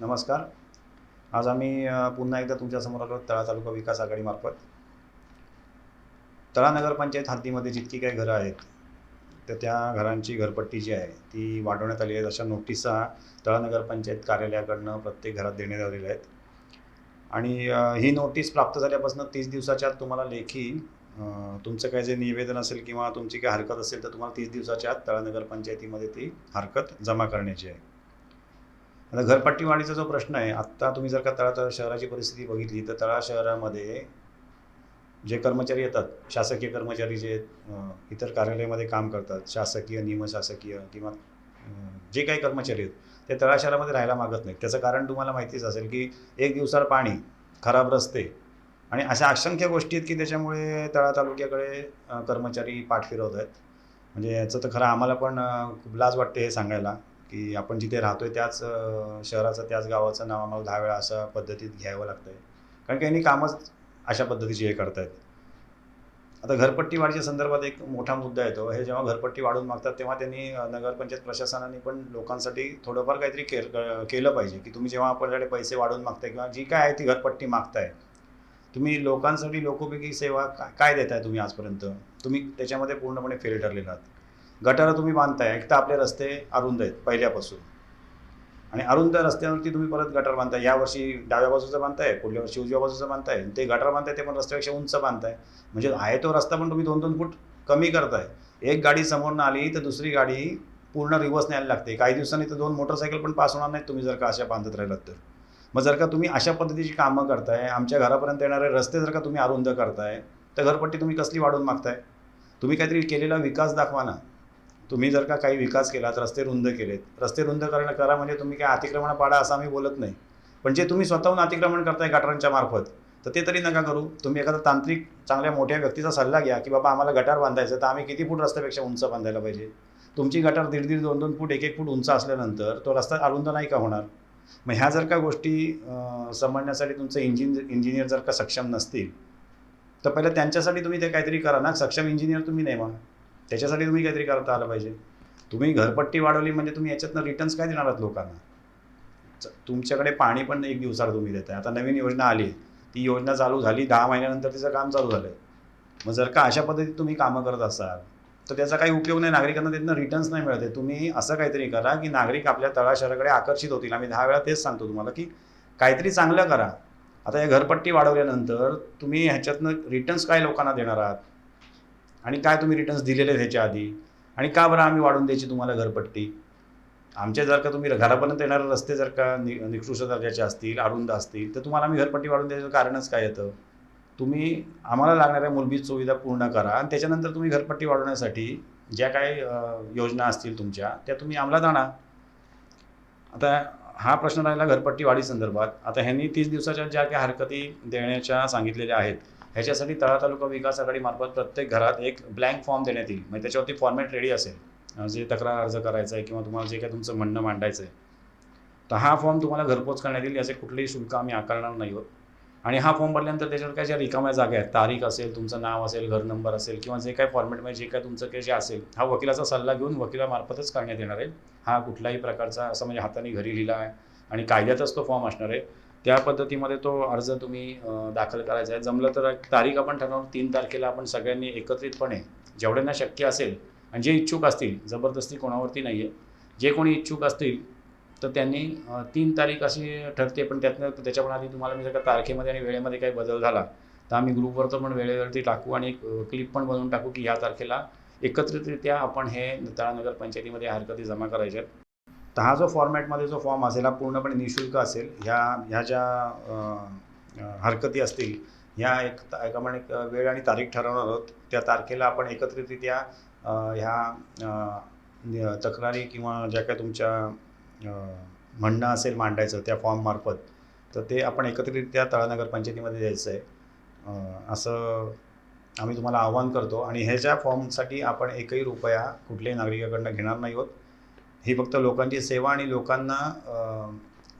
नमस्कार. आज आम्ही पुन्हा एकदा तुमच्यासमोर आलो तळा तालुका विकास आघाडीमार्फत तळा नगरपंचायत हद्दीमध्ये जितकी काही घरं आहेत तर त्या घरांची घरपट्टी जी आहे ती वाढवण्यात आली आहे अशा नोटिसा तळा नगरपंचायत कार्यालयाकडनं प्रत्येक घरात देण्यात आलेल्या आहेत. आणि ही नोटीस प्राप्त झाल्यापासून तीस दिवसाच्या आत तुम्हाला लेखी तुमचं काय जे निवेदन असेल किंवा तुमची काही हरकत असेल तर तुम्हाला तीस दिवसाच्या आत तळा नगरपंचायतीमध्ये ती हरकत जमा करण्याची आहे. आता घरपट्टी वाढीचा जो प्रश्न आहे आत्ता तुम्ही जर का तळा तळा शहराची परिस्थिती बघितली तर तळा शहरामध्ये जे कर्मचारी येतात शासकीय कर्मचारी जे इतर कार्यालयामध्ये काम करतात शासकीय निमशासकीय किंवा जे काही कर्मचारी आहेत ते तळा शहरामध्ये राहायला मागत नाहीत. त्याचं कारण तुम्हाला माहितीच असेल की एक दिवसाळ पाणी खराब रस्ते आणि अशा असंख्य गोष्टी आहेत की त्याच्यामुळे तळा तालुक्याकडे कर्मचारी पाठ फिरवत आहेत. म्हणजे याचं तर खरं आम्हाला पण खूप लाज वाटते हे सांगायला. की आपण जिथे राहतोय त्याच शहराचं त्याच गावाचं नाव आम्हाला दहा वेळा अशा पद्धतीत घ्यावं लागतंय. कारण की यांनी कामच अशा पद्धतीची हे करतायत. आता घरपट्टी वाढीच्या संदर्भात एक मोठा मुद्दा येतो. हे जेव्हा घरपट्टी वाढून मागतात तेव्हा त्यांनी नगरपंचायत प्रशासनाने पण लोकांसाठी थोडंफार काहीतरी के क- केलं पाहिजे. की तुम्ही जेव्हा आपल्याकडे पैसे वाढवून मागताय किंवा जी काय आहे ती घरपट्टी मागताय तुम्ही लोकांसाठी लोकोपयोगी सेवा काय काय देताय तुम्ही आजपर्यंत? तुम्ही त्याच्यामध्ये पूर्णपणे फेल ठरलेला आहात. गटारं तुम्ही बांधताय एक तर आपले रस्ते अरुंद आहेत पहिल्यापासून. आणि अरुंद रस्त्यावरती तुम्ही परत गटार बांधताय. यावर्षी डाव्या बाजूचं बांधताय पुढल्या वर्षी उजव्या बाजूचं बांधताय. ते गटार बांधताय ते पण रस्त्यापेक्षा उंच बांधताय. म्हणजे आहे तो रस्ता पण तुम्ही दोन दोन फूट कमी करताय. एक गाडी समोरनं आली तर दुसरी गाडी पूर्ण रिवर्स न्यायला लागते. काही दिवसांनी तर दोन मोटरसायकल पण पास होणार नाहीत तुम्ही जर का अशा बांधत राहिलात तर. मग जर का तुम्ही अशा पद्धतीची कामं करताय आमच्या घरापर्यंत येणारे रस्ते जर का तुम्ही अरुंद करताय तर घरपट्टी तुम्ही कसली वाढवून मागताय? तुम्ही काहीतरी केलेला विकास दाखवा ना. तुम्ही जर का काही विकास केलात रस्ते रुंद केलेत. रस्ते रुंद करणं करा म्हणजे तुम्ही काय अतिक्रमण पाडा असं आम्ही बोलत नाही. पण जे तुम्ही स्वतःहून अतिक्रमण करताय गटारांच्या मार्फत तर ते तरी नका करू. तुम्ही एखादा तांत्रिक चांगल्या मोठ्या व्यक्तीचा सल्ला घ्या की बाबा आम्हाला गटार बांधायचं तर आम्ही किती फूट रस्त्यापेक्षा उंच बांधायला पाहिजे? तुमची गटार दीड दीड दोन दोन फूट एक एक फूट उंच असल्यानंतर तो रस्ता अरुंद नाही का होणार? मग ह्या जर का गोष्टी समजण्यासाठी तुमचं इंजिन इंजिनियर जर का सक्षम नसतील तर पहिलं त्यांच्यासाठी तुम्ही ते काहीतरी करा ना. सक्षम इंजिनियर तुम्ही नेमा त्याच्यासाठी तुम्ही काहीतरी करता आलं पाहिजे. तुम्ही घरपट्टी वाढवली म्हणजे तुम्ही याच्यातनं रिटर्न्स काय देणार आहात लोकांना? च- तुमच्याकडे पाणी पण एक दिवसाला तुम्ही देताय. आता नवीन योजना आली. ती योजना चालू झाली. दहा महिन्यानंतर तिचं काम चालू झालंय. मग जर का अशा पद्धतीत तुम्ही कामं करत असाल तर त्याचा काही उपयोग नाही. नागरिकांना त्यातनं रिटर्न्स नाही मिळत आहे. तुम्ही असं काहीतरी करा की नागरिक आपल्या तळाशराकडे आकर्षित होतील. आम्ही दहा वेळा तेच सांगतो तुम्हाला की काहीतरी चांगलं करा. आता या घरपट्टी वाढवल्यानंतर तुम्ही ह्याच्यातनं रिटर्न्स काय लोकांना देणार आहात? आणि काय तुम्ही रिटर्न्स दिलेले आहेत ह्याच्या आधी? आणि का बरं आम्ही वाढून द्यायची तुम्हाला घरपट्टी? आमच्या जर का तुम्ही घरापर्यंत येणारे रस्ते जर का नि निकृष्ट दर्जाचे असतील अरुंद असतील तर तुम्हाला आम्ही घरपट्टी वाढून द्यायचं कारणच काय येतं तुम्ही आम्हाला लागणाऱ्या मूलभूत सुविधा पूर्ण करा आणि त्याच्यानंतर तुम्ही घरपट्टी वाढवण्यासाठी ज्या काही योजना असतील तुमच्या त्या तुम्ही अंमलात आणा. आता हा प्रश्न राहिला घरपट्टी वाढी संदर्भात. आता ह्यांनी तीस दिवसाच्या ज्या काही हरकती देण्याच्या सांगितलेल्या आहेत ह्याच्यासाठी तळा तालुका विकास आघाडीमार्फत प्रत्येक घरात एक ब्लँक फॉर्म देण्यात येईल. म्हणजे त्याच्यावरती फॉर्मॅट रेडी असेल. जे तक्रार अर्ज करायचा आहे किंवा तुम्हाला जे काही तुमचं म्हणणं मांडायचं आहे तर हा फॉर्म तुम्हाला घरपोच करण्यात येईल. याचे कुठलेही शुल्क आम्ही आकारणार नाही आहोत. आणि हा फॉर्म भरल्यानंतर त्याच्यावर काय ज्या रिकाम्या जागा आहेत तारीख असेल तुमचं नाव असेल घर नंबर असेल किंवा जे काय फॉर्मॅटमध्ये जे काय तुमचं काही जे असेल हा वकिलाचा सल्ला घेऊन वकिलामार्फतच करण्यात येणार आहे. हा कुठल्याही प्रकारचा असं म्हणजे हाताने घरी लिहिला आहे आणि कायद्यातच तो फॉर्म असणार आहे. त्या पद्धतीमध्ये तो अर्ज तुम्ही दाखल करायचा आहे. जमलं तर एक तारीख आपण ठरवून तीन तारखेला आपण सगळ्यांनी एकत्रितपणे जेवढ्यांना शक्य असेल आणि जे इच्छुक असतील जबरदस्ती कोणावरती नाही आहे जे कोणी इच्छुक असतील तर त्यांनी तीन तारीख अशी ठरते पण त्यातनं त्याच्या पण आधी तुम्हाला मी जर का तारखेमध्ये आणि वेळेमध्ये काही बदल झाला तर आम्ही ग्रुपवरचं पण वेळेवरती टाकू आणि एक क्लिप पण बनवून टाकू की ह्या तारखेला एकत्रितरित्या आपण हे नगर पंचायतीमध्ये हरकती जमा करायच्या आहेत. तर हा जो फॉर्मॅटमध्ये जो फॉर्म असेल हा पूर्णपणे निशुल्क असेल. ह्या ह्या ज्या हरकती असतील ह्या एक ता- एक वेळ आणि तारीख ठरवणार आहोत. त्या तारखेला आपण एकत्रितरित्या ह्या तक्रारी किंवा ज्या काय तुमच्या म्हणणं असेल मांडायचं त्या फॉर्ममार्फत तर ते आपण एकत्रितरित्या तळानगर पंचायतीमध्ये द्यायचं आहे. असं आम्ही तुम्हाला आवाहन करतो. आणि ह्याच्या फॉर्मसाठी आपण एकही रुपया कुठल्याही नागरिकाकडनं घेणार नाही आहोत. ही फक्त लोकांची सेवा आणि लोकांना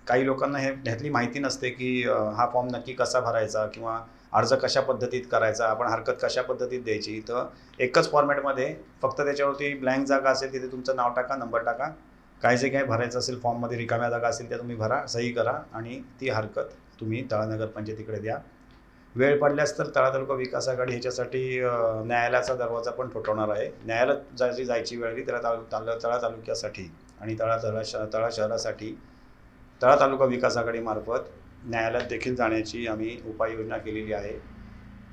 काही लोकांना हे ह्यातली माहिती नसते की हा फॉर्म नक्की कसा भरायचा किंवा अर्ज कशा पद्धतीत करायचा आपण हरकत कशा पद्धतीत द्यायची. तर एकच फॉर्मॅटमध्ये फक्त त्याच्यावरती ब्लँक जागा असेल तिथे तुमचं नाव टाका नंबर टाका. काय जे काय भरायचं असेल फॉर्ममध्ये रिकाम्या जागा असेल त्या तुम्ही भरा सही करा आणि ती हरकत तुम्ही तळानगर पंचायतीकडे द्या. वेळ पडल्यास तर तळा तालुका विकास आघाडी ह्याच्यासाठी न्यायालयाचा दरवाजा पण फुटवणार आहे. न्यायालयात जायची जायची वेळ आली त्याला तालु ताल तळा तालुक्यासाठी आणि तळा तळा श तळा शहरासाठी तळा तालुका विकास आघाडीमार्फत न्यायालयात देखील जाण्याची आम्ही उपाययोजना केलेली आहे.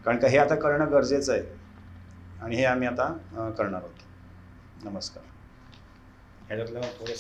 कारण का हे आता करणं गरजेचं आहे आणि हे आम्ही आता करणार आहोत. नमस्कार. ह्याच्यातलं थोडंसं